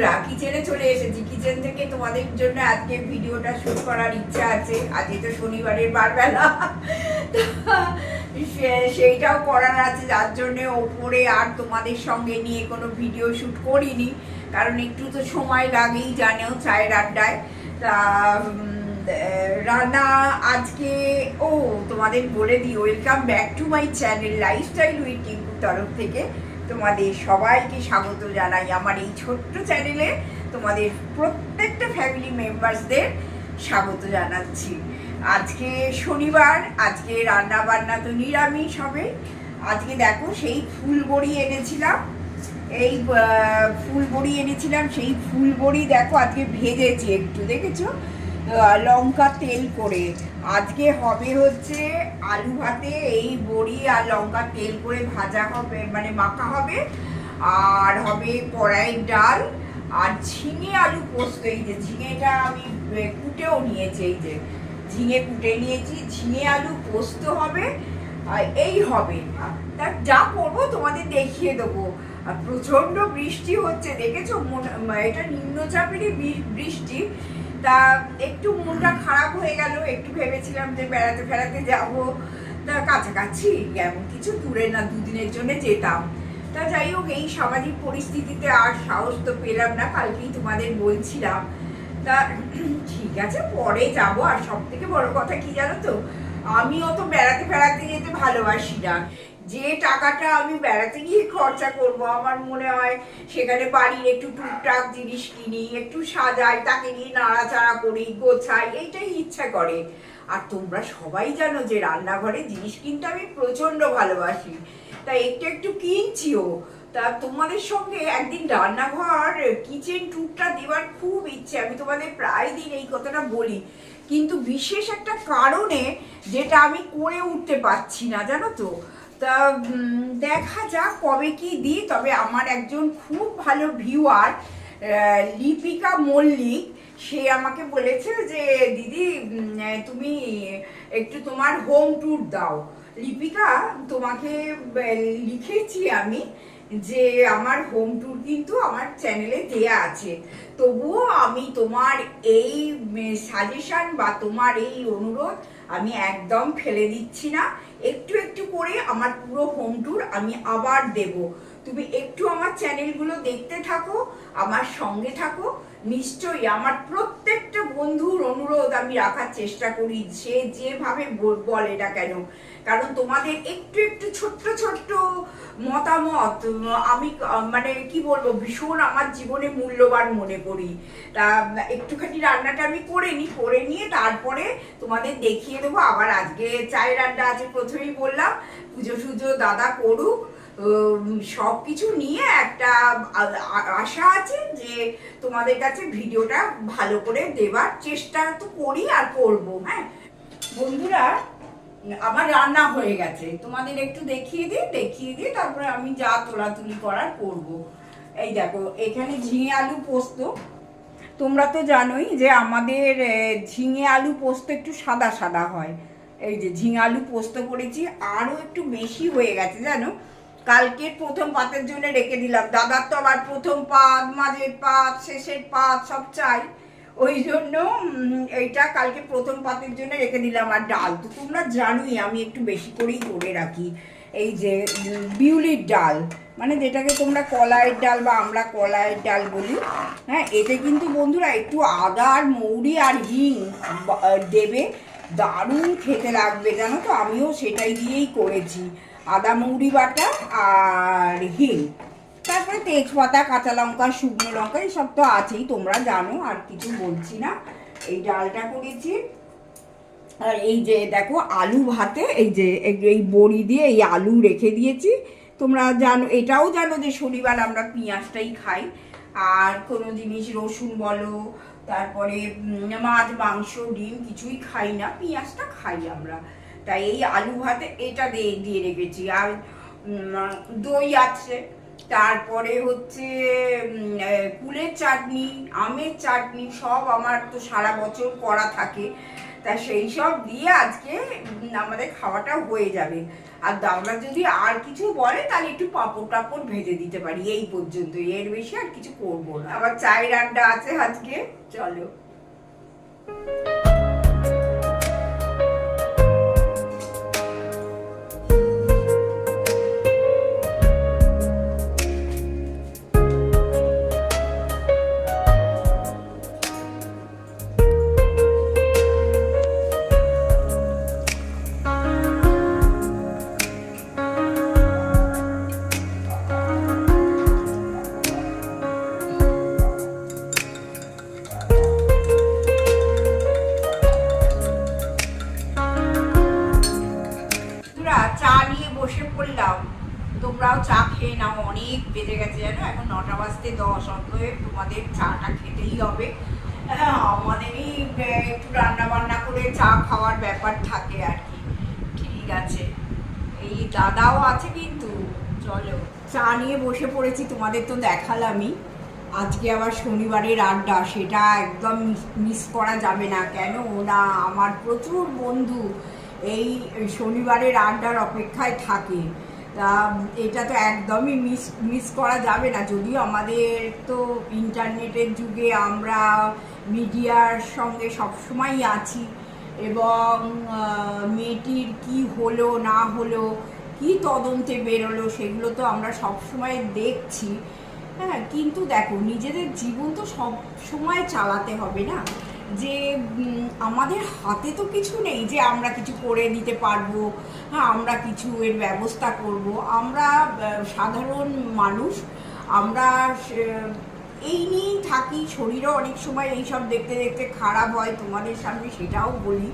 বন্ধুরা কিচেনে চলে এসেছি। কিচেন থেকে তোমাদের জন্য আজকে ভিডিওটা শুট করার ইচ্ছা আছে। আজকে তো শনিবারের বারবেলা। সেইটাও করার আছে। যার জন্য ওপরে আর তোমাদের সঙ্গে নিয়ে কোনো ভিডিও শুট করিনি। কারণ একটু তো সময় লাগেই জানেও চায়ের আড্ডায়। তা রান্না আজকে, ও তোমাদের বলে দিই welcome back to my channel lifestyle with তরফ থেকে। তোমাদের সবাইকে স্বাগত জানাই আমার এই ছোট্ট চ্যানেলে। তোমাদের প্রত্যেকটা ফ্যামিলি মেম্বার্সদের স্বাগত জানাচ্ছি। আজকে শনিবার, আজকে রান্না বান্না তো নিরামিষ হবে। আজকে দেখো সেই ফুল বড়ি এনেছিলাম। এই ফুল বড়ি এনেছিলাম, সেই ফুল বড়ি দেখো আজকে ভেজেছি একটু, দেখেছ? লঙ্কা তেল করে। আজকে হবে হচ্ছে আলু ভাতে, এই বড়ি আর লঙ্কা তেল করে ভাজা হবে মানে মাখা হবে। আর হবে কড়াই ডাল আর ঝিঙে আলু পোস্ত। এই যে ঝিঙেটা আমি কুটেও নিয়েছি, এই যে ঝিঙে কুটে নিয়েছি, ঝিঙে আলু পোস্ত হবে এই হবে। তা যা করব তোমাদের দেখিয়ে দেবো। আর প্রচণ্ড বৃষ্টি হচ্ছে, দেখেছ? এটা নিম্নচাপেরই বৃষ্টি। তা একটু মনটা খারাপ হয়ে গেল, একটু ভেবেছিলাম যে বেড়াতে ফেরাতে যাব। তা কাছাকাছি এমন কিছু দূরে না, দুদিনের জন্য যেতাম। তা যাই হোক, এই সামাজিক পরিস্থিতিতে আর সাহস তো পেলাম না, কালকেই তোমাদের বলছিলাম। তা ঠিক আছে, পরে যাব। আর সব থেকে বড় কথা কি জানো তো আমি অত বেড়াতে ফেরাতে যেতে ভালোবাসি না। যে টাকাটা আমি বেড়াতে গিয়ে খরচা করব, আমার মনে হয় সেখানে বাড়ির একটু টুকটাক জিনিস কিনি, একটু সাজাই, তাকে নিয়ে নাড়াচাড়া করি, গোছাই, এইটাই ইচ্ছা করে। আর তোমরা সবাই জানো যে রান্নাঘরে জিনিস কিনতে আমি প্রচণ্ড ভালোবাসি। তা একটু একটু কিনছিও। তা তোমাদের সঙ্গে একদিন রান্নাঘর কিচেন টুকটা দেওয়ার খুব ইচ্ছে, আমি তোমাদের প্রায় দিন এই কথাটা বলি। কিন্তু বিশেষ একটা কারণে যেটা আমি করে উঠতে পারছি না, জানো তো? তা দেখা যাক কবে কি দিই, তবে আমার একজন খুব ভালো ভিউয়ার লিপিকা মল্লিক, সে আমাকে বলেছে যে, দিদি তুমি একটু তোমার হোম ট্যুর দাও। লিপিকা, তোমাকে লিখেছি আমি যে, আমার হোম ট্যুর কিন্তু আমার চ্যানেলে দেয়া আছে। তবুও আমি তোমার এই সাজেশন বা তোমার এই অনুরোধ আমি একদম ফেলে দিচ্ছি না। একটু একটু করে আমার পুরো হোম ট্যুর আমি আবার দেব। তুমি একটু আমার চ্যানেলগুলো দেখতে থাকো, আমার সঙ্গে থাকো। নিশ্চয়ই আমার প্রত্যেকটা বন্ধুর অনুরোধ আমি রাখার চেষ্টা করি সে যেভাবে বল- বলে না কেন। কারণ তোমাদের একটু একটু ছোট্ট ছোট্ট মতামত আমি মানে কি বলব, ভীষণ আমার জীবনে মূল্যবান মনে করি। তা, একটুখানি রান্নাটা আমি করে নিই করে নিয়ে তারপরে তোমাদের দেখিয়ে দেবো। আবার আজকে চায়ের রান্না আজকে প্রথমেই বললাম পুজো সুজো দাদা করুক সব কিছু নিয়ে একটা আশা আছে যে তোমাদের কাছে ভিডিওটা ভালো করে দেবার চেষ্টা তো করি আর করব হ্যাঁ? বন্ধুরা, আমার রান্না হয়ে গেছে। তোমাদের একটু দেখিয়ে দিই দেখিয়ে দিই, তারপরে আমি যা তোলাতুলি করার করব। এই দেখো, এখানে ঝিঙে আলু পোস্ত। তোমরা তো জানোই যে আমাদের ঝিঙে আলু পোস্ত একটু সাদা সাদা হয়। এই যে ঝিঙে আলু পোস্ত করেছি, আরও একটু বেশি হয়ে গেছে, জানো? কালকের প্রথম পাতের জন্য রেখে দিলাম। দাদার তো আবার প্রথম পাত, মাঝের পাত, শেষের পাত, সব চাই। ওই জন্য এইটা কালকে প্রথম পাতের জন্য রেখে দিলাম। আর ডাল তো তোমরা জানোই, আমি একটু বেশি করেই করে রাখি। এই যে বিউলির ডাল মানে যেটাকে তোমরা কলাইয়ের ডাল বা আমরা কলাইয়ের ডাল বলি হ্যাঁ এতে কিন্তু বন্ধুরা একটু আদা আর মৌরি আর হিং দেবে। দারুণ খেতে লাগবে, জানো তো? আমিও সেটাই দিয়েই করেছি। আদা মৌরি বাটা আর হিল তারপরে তেজপাতা, কাঁচা লঙ্কা, শুকনো লঙ্কা, এসব তো আছেই, তোমরা জানো, আর কিছু বলছি না। এই ডালটা করেছি। আর এই যে দেখো, আলু ভাতে, এই যে, এই বড়ি দিয়ে এই আলু রেখে দিয়েছি। তোমরা জানো, এটাও জানো যে শনিবার আমরা পেঁয়াজটাই খাই। আর কোনো জিনিস, রসুন বলো, তারপরে মাছ, মাংস, ডিম, কিছুই খাই না, পেঁয়াজটা খাই আমরা। তাই এই আলু ভাতে এটা দিয়ে দিয়ে রেখেছি। আর দই আছে। তারপরে হচ্ছে কুলের চাটনি, আমের চাটনি, সব আমার তো সারা বছর করা থাকে। তা সেই সব দিয়ে আজকে আমাদের খাওয়াটা হয়ে যাবে। আর দাদা যদি আর কিছু বলে, তাহলে একটু পাঁপড় টাপড় ভেজে দিতে পারি। এই পর্যন্ত। এর বেশি আর কিছু করব না। আবার চাই রান্না আছে আজকে। চলো। বন্ধুরা চা নিয়ে বসে পড়লাম। তোমরাও চা খেয়ে নাও অনেক বেজে গেছে জানো? এখন নটা বাজতে দশ অতএব তোমাদের চাটা খেতেই হবে। হ্যাঁ, আমাদেরই আহ, একটু রান্না বান্না করে চা খাওয়ার ব্যাপার থাকে আর কি। ঠিক আছে। এই দাদাও আছে কিন্তু চলো। চা নিয়ে বসে পড়েছি তোমাদের তো দেখালামই। আজকে আবার শনিবারের আড্ডা সেটা একদম মিস করা যাবে না। কেন? না আমার প্রচুর বন্ধু। এই শনিবারের আড্ডার অপেক্ষায় থাকে। তা এটা তো একদমই মিস মিস করা যাবে না। যদিও আমাদের তো ইন্টারনেটের যুগে আমরা মিডিয়ার সঙ্গে সবসময়ই আছি এবং মেয়েটির কি হলো, না হলো, কি তদন্তে বেরোলো সেগুলো তো আমরা সবসময় দেখছি। হ্যাঁ কিন্তু দেখো, নিজেদের জীবন তো সব সময় চালাতে হবে না। যে আমাদের হাতে তো কিছু নেই যে আমরা কিছু করে দিতে পারব হ্যাঁ আমরা কিছু এর ব্যবস্থা করব। আমরা সাধারণ মানুষ আমরা এই নিয়েই থাকি। শরীরও অনেক সময় এইসব দেখতে দেখতে খারাপ হয় তোমাদের সামনে সেটাও বলি।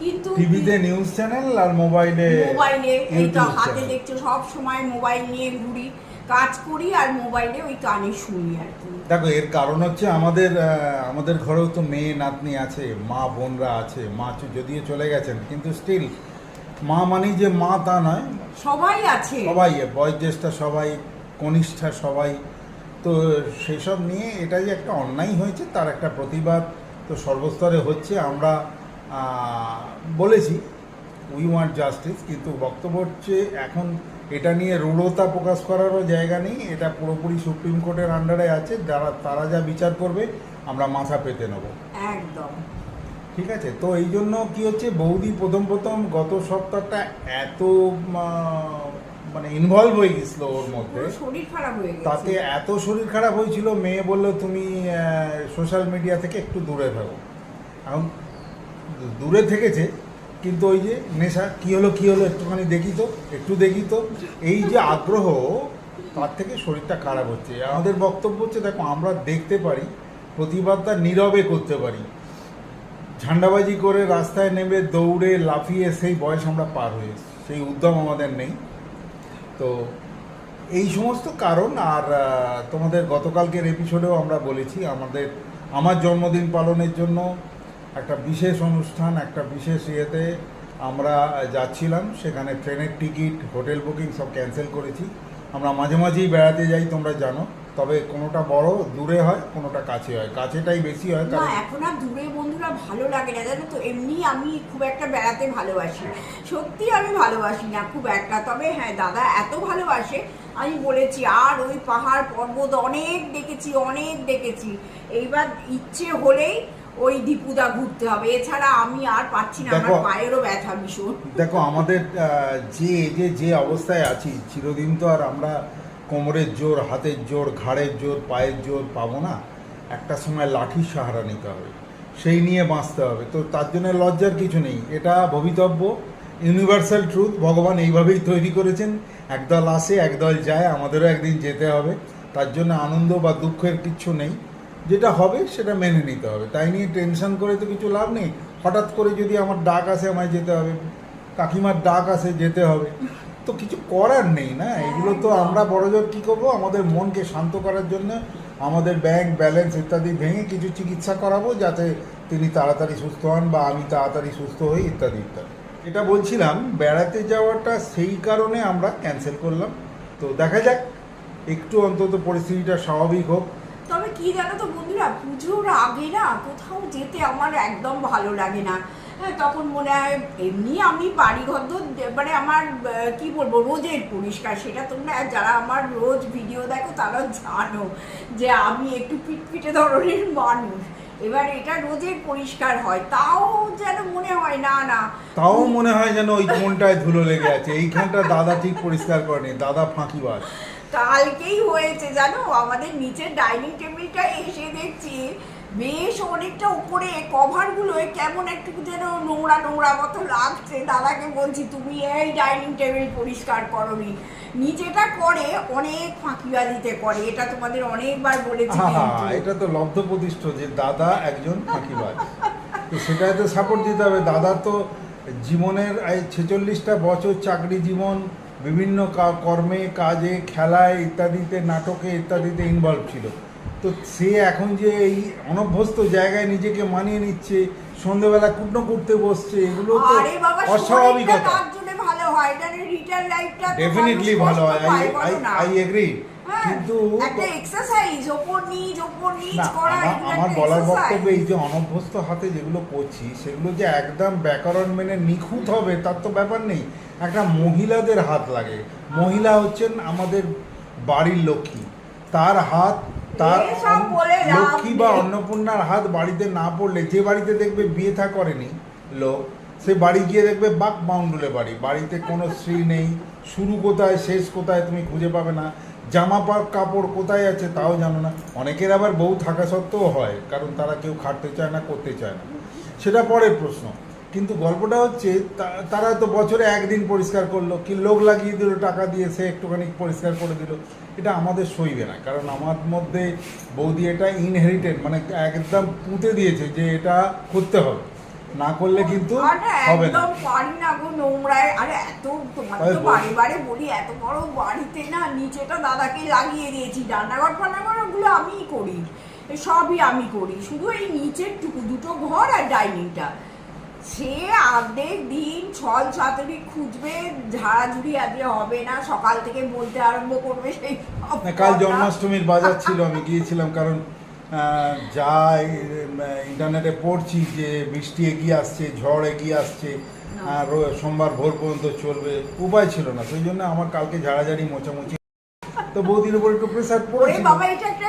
কিন্তু টিভিতে নিউজ চ্যানেল আর মোবাইলে মোবাইলে এইটা ইউটিউব হাতে দেখছ সব সময় মোবাইল নিয়ে ঘুরি। কাজ করি আর মোবাইলে ওই কানে শুনি আর কি। দেখো এর কারণ হচ্ছে আমাদের আমাদের ঘরেও তো মেয়ে নাতনি আছে মা বোনরা আছে মা যদিও চলে গেছেন কিন্তু স্টিল মা মানেই যে মা তা নয়। সবাই আছে। সবাই বয়োজ্যেষ্ঠা সবাই কনিষ্ঠা সবাই তো সেসব নিয়ে এটা যে একটা অন্যায় হয়েছে তার একটা প্রতিবাদ তো সর্বস্তরে হচ্ছে আমরা বলেছি। উই ওয়ান্ট জাস্টিস কিন্তু বক্তব্য হচ্ছে এখন এটা নিয়ে রূঢ়তা প্রকাশ করারও জায়গা নেই এটা পুরোপুরি সুপ্রিম কোর্টের আন্ডারে আছে যারা তারা যা বিচার করবে আমরা মাথা পেতে নেব। একদম। ঠিক আছে? তো এই জন্য কি হচ্ছে বৌদি প্রথম প্রথম গত সপ্তাহটা এত মানে ইনভলভ হয়ে গেছিল ওর মধ্যে। শরীর খারাপ হয়ে তাতে এত শরীর খারাপ হয়েছিল মেয়ে বলল তুমি সোশ্যাল মিডিয়া থেকে একটু দূরে থাকো। এখন দূরে থেকেছে কিন্তু ওই যে নেশা, কি হলো কি হলো একটুখানি দেখি তো, একটু দেখি তো। এই যে আগ্রহ, তার থেকে শরীরটা খারাপ হচ্ছে। আমাদের বক্তব্য হচ্ছে, দেখো, আমরা দেখতে পারি, প্রতিবাদটা নীরবে করতে পারি। ঝান্ডাবাজি করে রাস্তায় নেমে দৌড়ে লাফিয়ে সেই বয়স আমরা পার হয়ে সেই উদ্যম আমাদের নেই। তো এই সমস্ত কারণ, আর তোমাদের গতকালকের এপিসোডেও আমরা বলেছি, আমাদের, আমার জন্মদিন পালনের জন্য একটা বিশেষ অনুষ্ঠান একটা বিশেষ ইয়েতে আমরা যাচ্ছিলাম। সেখানে ট্রেনের টিকিট হোটেল বুকিং সব ক্যান্সেল করেছি। আমরা মাঝে মাঝেই বেড়াতে যাই তোমরা জানো। তবে কোনোটা বড় দূরে হয় কোনোটা কাছে হয়। কাছেটাই বেশি হয় না কারণ এখন আর দূরে বন্ধুরা ভালো লাগে না জানো তো? এমনি আমি খুব একটা বেড়াতে ভালোবাসি সত্যি আমি ভালোবাসি না খুব একটা। তবে হ্যাঁ দাদা এত ভালোবাসে আমি বলেছি আর ওই পাহাড় পর্বত অনেক দেখেছি অনেক দেখেছি। এইবার ইচ্ছে হলেই ওই দীপুদা ঘুরতে হবে। এছাড়া আমি আর পাচ্ছি না আমার দেখো- পায়েরও ব্যথা ভীষণ। দেখো আমাদের যে যে যে অবস্থায় আছি চিরদিন তো আর আমরা কোমরের জোর হাতের জোর ঘাড়ের জোর পায়ের জোর পাবো না। একটা সময় লাঠির সাহারা নিতে হবে। সেই নিয়ে বাঁচতে হবে। তো তার জন্য লজ্জার কিছু নেই। এটা ভবিতব্য ইউনিভার্সাল ট্রুথ ভগবান এইভাবেই তৈরি করেছেন। একদল আসে একদল যায় আমাদেরও একদিন যেতে হবে। তার জন্য আনন্দ বা দুঃখের কিচ্ছু নেই। যেটা হবে সেটা মেনে নিতে হবে। তাই নিয়ে টেনশন করে তো কিছু লাভ নেই। হঠাৎ করে যদি আমার ডাক আসে, আমায় যেতে হবে। কাকিমার ডাক আসে, যেতে হবে। তো কিছু করার নেই না? এগুলো তো আমরা বড়জোর কী করব? আমাদের মনকে শান্ত করার জন্য আমাদের ব্যাংক ব্যালেন্স ইত্যাদি ভেঙে কিছু চিকিৎসা করাবো যাতে তিনি তাড়াতাড়ি সুস্থ হন বা আমি তাড়াতাড়ি সুস্থ হই, ইত্যাদি ইত্যাদি। এটা বলছিলাম, বেড়াতে যাওয়াটা সেই কারণে আমরা ক্যান্সেল করলাম। তো দেখা যাক, একটু অন্তত পরিস্থিতিটা স্বাভাবিক হোক। তবে কি জানো তো বন্ধুরা, পুজোর আগে না কোথাও যেতে আমার একদম ভালো লাগে না। হ্যাঁ তখন মনে হয় এমনি আমি বাড়ি ঘর তো মানে আমার কি বলব রোজের পরিষ্কার। সেটা তোমরা যারা আমার রোজ ভিডিও দেখো তারা জানো যে আমি একটু পিটপিটে ধরনের মানুষ। এবার এটা রোজের পরিষ্কার হয়, তাও যেন মনে হয় না না। তাও মনে হয় যেন ওই কোনটায় ধুলো লেগে আছে। এইখানটা দাদা ঠিক পরিষ্কার করেনি, দাদা ফাঁকিবাজ। কালকেই হয়েছে জানো? আমাদের নিচের ডাইনিং টেবিলটা এসে দেখছি বেশ অনেকটা উপরে কভারগুলো কেমন একটু যেন নোংরা নোংরা মতো লাগছে। দাদাকে বলছি তুমি এই ডাইনিং টেবিল পরিষ্কার করনি। নিচেটা করে অনেক ফাঁকিবাজিতে করে এটা তোমাদের অনেকবার বলেছি এটা তো লব্ধ প্রতিষ্ঠ যে দাদা একজন ফাঁকিবাজ। তো সেটাই তো সাপোর্ট দিতে হবে। দাদা তো জীবনের এই ছেচল্লিশটা বছর চাকরি জীবন বিভিন্ন কর্মে কাজে খেলায় ইত্যাদিতে নাটকে ইত্যাদিতে ইনভলভ ছিল। তো সে এখন যে এই অনভ্যস্ত জায়গায় নিজেকে মানিয়ে নিচ্ছে সন্ধেবেলা কুটনো করতে বসছে এগুলো তো অস্বাভাবিকতা ডেফিনেটলি ভালো হয়? আই আই এগ্রি কিন্তু আমার- বলার। বক্তব্য এই যে অনভ্যস্ত হাতে যেগুলো করছি সেগুলো যে একদম ব্যাকরণ মেনে নিখুঁত হবে তার তো ব্যাপার নেই। একটা মহিলাদের হাত লাগে। মহিলা হচ্ছেন আমাদের বাড়ির লক্ষ্মী। তার হাত তার লক্ষ্মী বা অন্নপূর্ণার হাত বাড়িতে না পড়লে যে বাড়িতে দেখবে বিয়ে থা করেনি লোক সে বাড়ি গিয়ে দেখবে বাক বাউন্ডুলে বাড়ি। বাড়িতে কোনো স্ত্রী নেই শুরু কোথায় শেষ কোথায় তুমি খুঁজে পাবে না। জামা পা কাপড় কোথায় আছে তাও জানো না। অনেকের আবার বউ থাকা সত্ত্বেও হয় কারণ তারা কেউ খাটতে চায় না করতে চায় না। সেটা পরের প্রশ্ন। কিন্তু গল্পটা হচ্ছে তারা তো বছরে একদিন পরিষ্কার করল কি লোক লাগিয়ে দিল টাকা দিয়ে সে একটুখানি পরিষ্কার করে দিল। এটা আমাদের সইবে না কারণ আমার মধ্যে বৌদি এটা ইনহেরিটেড মানে একদম পুঁতে দিয়েছে যে এটা করতে হবে। না করলে কিন্তু হবে না। একদম পারি না গো নোংরায়। আরে এত তোমার তো বারে বারে বলি এত বড় বাড়িতে না নিচেটা দাদাকে লাগিয়ে দিয়েছি রান্নাঘর ফান্নাঘর ওগুলো আমিই করি। সবই আমি করি শুধু এই নিচের টুকু দুটো ঘর আর ডাইনিংটা। সে অর্ধেক দিন ছল ছাতরি খুঁজবে ঝাড়াঝুড়ি আজকে হবে না সকাল থেকে বলতে আরম্ভ করবে সেই কাল জন্মাষ্টমীর বাজার ছিল আমি গিয়েছিলাম কারণ যা ইন্টারনেটে পড়ছি যে বৃষ্টি এগিয়ে আসছে ঝড় এগিয়ে আসছে আর সোমবার ভোর পর্যন্ত চলবে উপায় ছিল না সেই জন্য আমার কালকে ঝাড়াঝাড়ি মোচামুচি তো বৌদির উপর একটু প্রেসার পড়েছিল। বাবা এটা একটা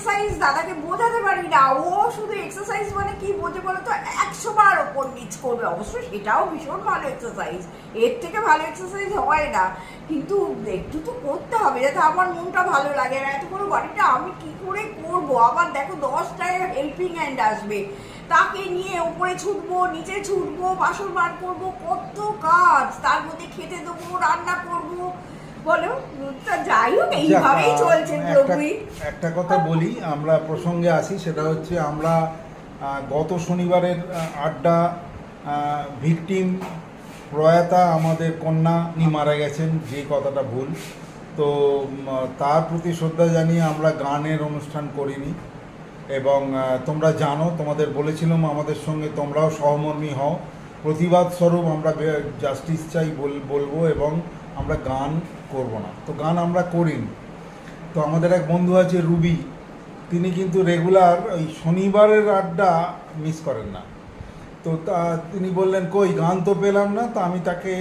এক্সারসাইজ দাদাকে বোঝাতে পারি না। ও শুধু এক্সারসাইজ মানে কি বোঝে বলো তো? একশো বার ওপর নিচ করবে। অবশ্যই সেটাও ভীষণ ভালো এক্সারসাইজ এর থেকে ভালো এক্সারসাইজ হয় না। কিন্তু একটু তো করতে হবে, যাতে আমার মনটা ভালো লাগে। আর এত বড় বাড়িটা আমি কি করে করব? আবার দেখো দশটায় হেল্পিং হ্যান্ড আসবে। তাকে নিয়ে ওপরে ছুটবো, নিচে ছুটবো, বাসন বার করব, কত কাজ। তার মধ্যে খেতে দেবো, রান্না করব বলো তা যাই হোক এইভাবেই যাক, চলছে একটা- কথা বলি আমরা প্রসঙ্গে আসি সেটা হচ্ছে আমরা গত শনিবারের আড্ডা ভিকটিম প্রয়াতা আমাদের কন্যা নি মারা গেছেন যে কথাটা ভুল। তো তার প্রতি শ্রদ্ধা জানিয়ে আমরা গানের অনুষ্ঠান করিনি। এবং তোমরা জানো তোমাদের বলেছিলাম আমাদের সঙ্গে তোমরাও সহমর্মী হও। প্রতিবাদ স্বরূপ আমরা জাস্টিস চাই বল- বলব এবং আমরা গান করব না। তো গান আমরা করিনি। তো আমাদের এক বন্ধু আছে রুবি, তিনি কিন্তু রেগুলার ওই শনিবারের আড্ডা মিস করেন না। তো তা তিনি বললেন, কই, গান তো পেলাম না, তো আমি তাকে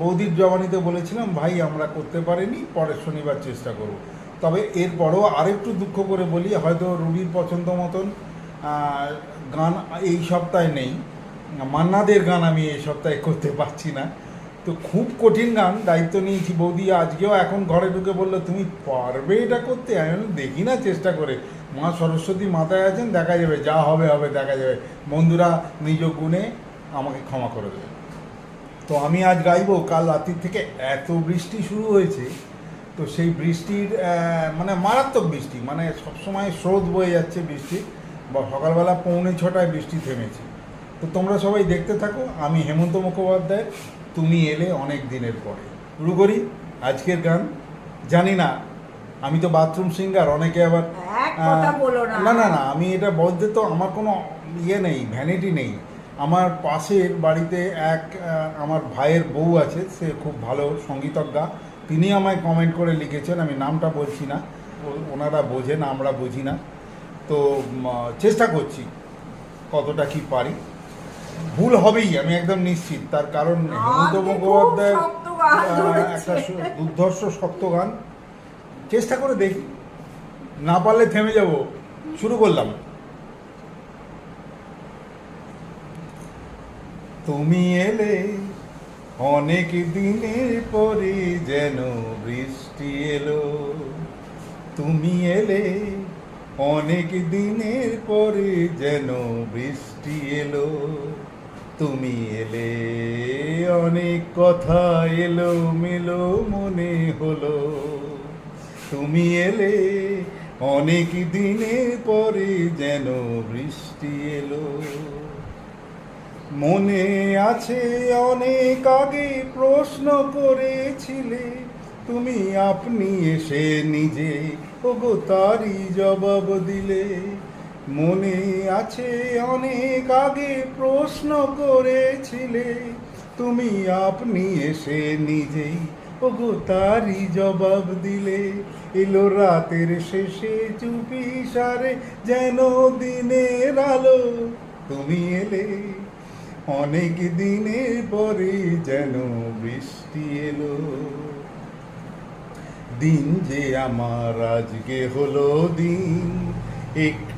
বৌদির জবানিতে বলেছিলাম, ভাই, আমরা করতে পারিনি, পরের শনিবার চেষ্টা করব। তবে এরপরও আরেকটু দুঃখ করে বলি, হয়তো রুবির পছন্দ মতন গান এই সপ্তাহে নেই। মান্নাদের গান আমি এই সপ্তাহে করতে পারছি না। তো খুব কঠিন গান, দায়িত্ব নিয়েছি বৌদি আজকেও এখন ঘরে ঢুকে বলল, তুমি পারবে এটা করতে? আমি দেখি না চেষ্টা করে। মা সরস্বতী মাথায় আছেন, দেখা যাবে, যা হবে হবে, দেখা যাবে। বন্ধুরা নিজ গুণে আমাকে ক্ষমা করে দেবে। তো আমি আজ গাইবো, কাল রাত্রির থেকে এত বৃষ্টি শুরু হয়েছে, তো সেই বৃষ্টির মানে মারাত্মক বৃষ্টি মানে সবসময় স্রোত বয়ে যাচ্ছে বৃষ্টি, বা সকালবেলা পৌনে ছটায় বৃষ্টি থেমেছে। তো তোমরা সবাই দেখতে থাকো, আমি হেমন্ত মুখোপাধ্যায় তুমি এলে অনেক দিনের পরে। শুরু করি আজকের গান। জানি না আমি তো বাথরুম সিঙ্গার অনেকে আবার। না। না না আমি এটা বলতে তো আমার কোনো ইয়ে নেই ভ্যানিটি নেই। আমার পাশের বাড়িতে এক আমার ভাইয়ের বউ আছে সে খুব ভালো সঙ্গীতজ্ঞা। তিনি আমায় কমেন্ট করে লিখেছেন আমি নামটা বলছি না। ওনারা বোঝেন আমরা বুঝি না। তো চেষ্টা করছি কতটা কি পারি। ভুল হবেই আমি একদম নিশ্চিত। তার কারণ হেমন্ত মুখোপাধ্যায়ের। একটা দুর্ধর্ষ শক্ত গান চেষ্টা করে দেখি। না পারলে থেমে যাব। শুরু করলাম। তুমি এলে অনেক দিনের পরে যেন বৃষ্টি এলো। তুমি এলে অনেক দিনের পরে যেন বৃষ্টি এলো। তুমি এলে, অনেক কথা এলো মেলো, মনে হলো। তুমি এলে, অনেক দিনের পরে যেন বৃষ্টি এলো। মনে আছে অনেক আগে প্রশ্ন করেছিলে, তুমি আপনি এসে নিজে, ওগো তারই জবাব দিলে। মনে আছে অনেক আগে প্রশ্ন করেছিলে, তুমি আপনি এসে নিজেই, ওগো তারই জবাব দিলে। এলো রাতের শেষে চুপি সারে যেন দিনের আলো, তুমি এলে। অনেক দিনের পরে যেন বৃষ্টি এলো। দিন যে আমার আজকে হলো দিন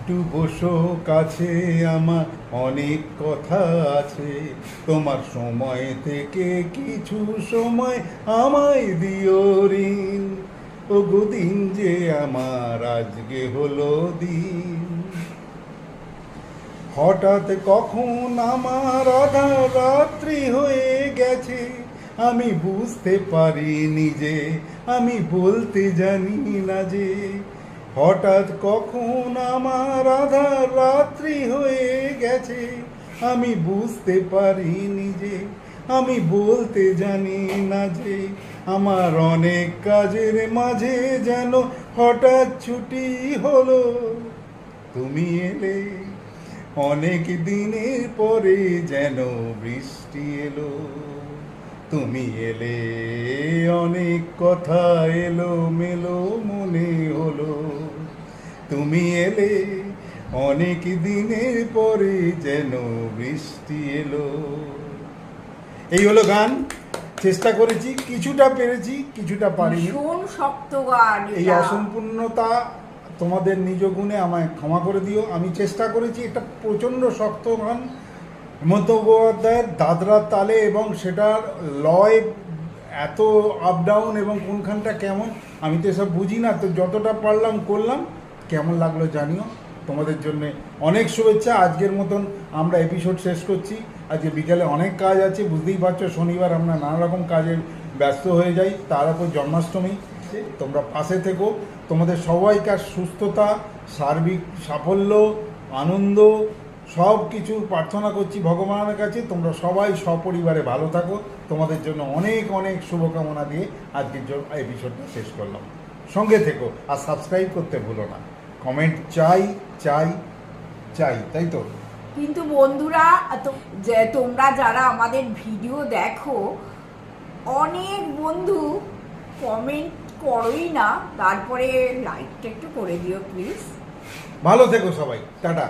একটু বসো কাছে, আমার অনেক কথা আছে। তোমার সময় থেকে কিছু সময় আমায় দিও ঋণ। ও দিন যে আমার আজকে হলো দিন। হঠাৎ কখন আমার আধা রাত্রি হয়ে গেছে, আমি বুঝতে পারি নিজে আমি বলতে জানি না যে হঠাৎ কখন আমার আধা রাত্রি হয়ে গেছে? আমি বুঝতে পারি নিজে আমি বলতে জানি না যে, আমার অনেক কাজের মাঝে যেন হঠাৎ ছুটি হলো। তুমি এলে, অনেক দিনের পরে যেন বৃষ্টি এলো। তুমি এলে অনেক কথা এলো মেলো মনে হলো। তুমি এলে অনেক দিনের পরে যেন বৃষ্টি এলো। এই হলো গান। চেষ্টা করেছি কিছুটা পেরেছি কিছুটা পারিনি। শক্ত গান এই অসম্পূর্ণতা তোমাদের নিজ গুণে আমায় ক্ষমা করে দিও। আমি চেষ্টা করেছি একটা প্রচণ্ড শক্ত গান হেমন্ত মুখোপাধ্যায়ের দাদরা তালে এবং সেটার লয় এত আপ ডাউন এবং কোনখানটা কেমন, আমি তো এসব বুঝি না। তো যতটা পারলাম করলাম। কেমন লাগল জানিও। তোমাদের জন্যে অনেক শুভেচ্ছা। আজকের মতন আমরা এপিসোড শেষ করছি। আজকে বিকালে অনেক কাজ আছে। বুঝতেই পারছ, শনিবার আমরা নানা রকম কাজে ব্যস্ত হয়ে যাই। তার উপর জন্মাষ্টমী। তোমরা পাশে থেকো। তোমাদের সবাইকার সুস্থতা, সার্বিক সাফল্য, আনন্দ সব কিছু প্রার্থনা করছি ভগবানের কাছে। তোমরা সবাই সপরিবারে ভালো থাকো। তোমাদের জন্য অনেক অনেক শুভকামনা দিয়ে আজকের জন্য এপিসোডটা শেষ করলাম। সঙ্গে থেকো আর সাবস্ক্রাইব করতে ভুলো না। কমেন্ট চাই চাই চাই তাই তো? কিন্তু বন্ধুরা যে তোমরা যারা আমাদের ভিডিও দেখো অনেক বন্ধু কমেন্ট করোই না। তারপরে লাইকটা একটু করে দিও প্লিজ ভালো থেকো সবাই। টাটা।